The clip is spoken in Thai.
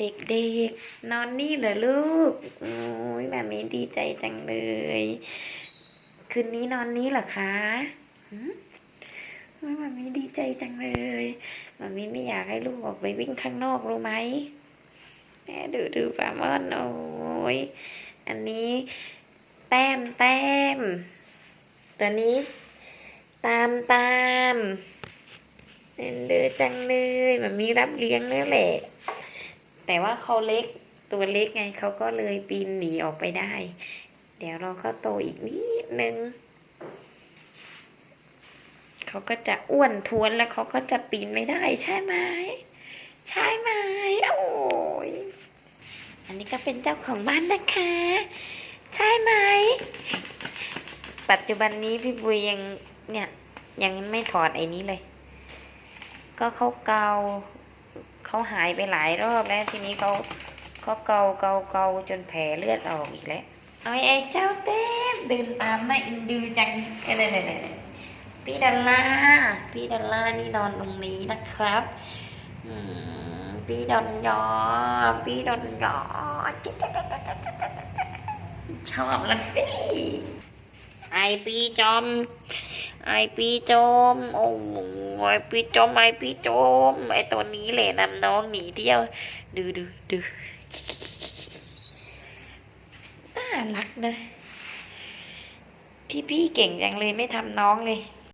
เด็กๆ นอนนี่เหรอลูกโอ้ยแบบนี้ดีใจจังเลย คืนนี้นอนนี้เหรอคะหืมโอ้ยแบบนี้ดีใจจังเลยแบบนี้ไม่อยากให้ลูกออกไปวิ่งข้างนอกรู้ไหมแม่ดูดูฟาร์มอนโอ้ยอันนี้แต้มแต้มตัวนี้ ตามตามเล่นเลยจังเลยมันมีรับเลี้ยงแล้วแหละ แต่ว่าเขาเล็กตัวเล็กไงเขาก็เลยปีนหนีออกไปได้ เดี๋ยวเราเขาโตอีกนิดนึงเขาก็จะอ้วนท้วนแล้วเขาก็จะปีนไม่ได้ใช่ไหมใช่ไหมโอ้ยอันนี้ก็เป็นเจ้าของบ้านนะคะ ใช่ไหมปัจจุบันนี้พี่บุยยังเนี่ยยังไม่ถอดไอ้นี้เลย ก็เขาเกา เขาหายไปหลายรอบแล้วทีนี้เขาเขาเกาเกาเกาจนแผลเลือดออกอีกแล้วเอาไอ้เจ้าเต้มเดินตามน่าอินดูจังอะไรๆพี่ดอลล่าพี่ดอลล่านี่นอนตรงนี้นะครับอพี่ดอนยอพี่ดอนยอชอบละสิไอปีจอม ไอปีจม โอ้ยไอปีจมไอปีจม ไอตัวนี้แหละนำน้องหนีเที่ยว ดูดูดูน่ารักนะ พี่พี่ๆเก่งจังเลยไม่ทำน้องเลย